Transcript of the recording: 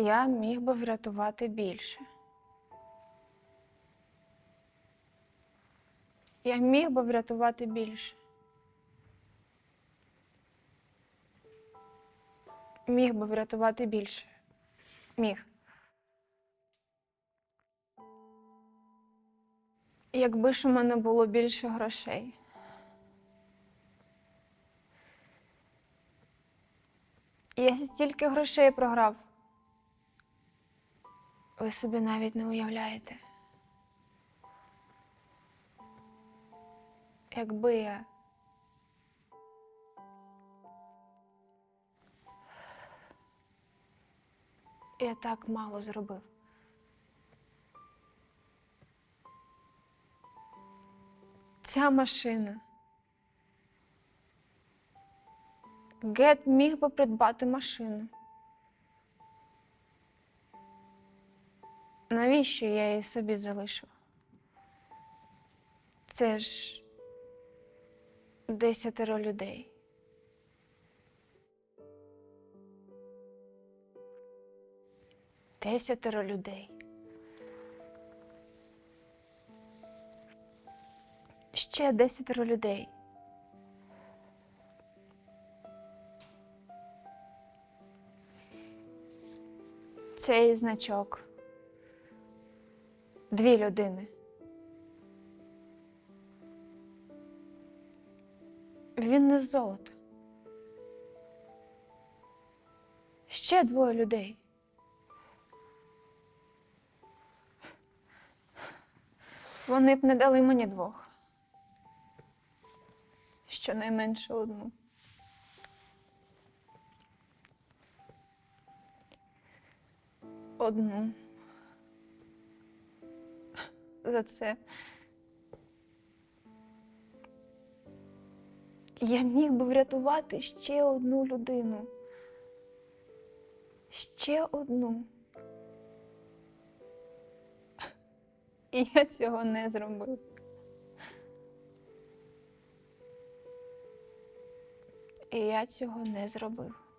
Я міг би врятувати більше. Я міг би врятувати більше. Міг би врятувати більше. Міг. Якби ж у мене було більше грошей. Я стільки грошей програв. Ви собі навіть не уявляєте. Якби я. Я так мало зробив. Ця машина. Гет міг би придбати машину. Навіщо я її собі залишив? Це ж десятеро людей. Десятеро людей. Ще десятеро людей. Цей значок. Дві людини. Він не з золота. Ще двоє людей. Вони б не дали мені двох. Щонайменше одну. Одну. За це. Я міг би врятувати ще одну людину. Ще одну. І я цього не зробив. І я цього не зробив.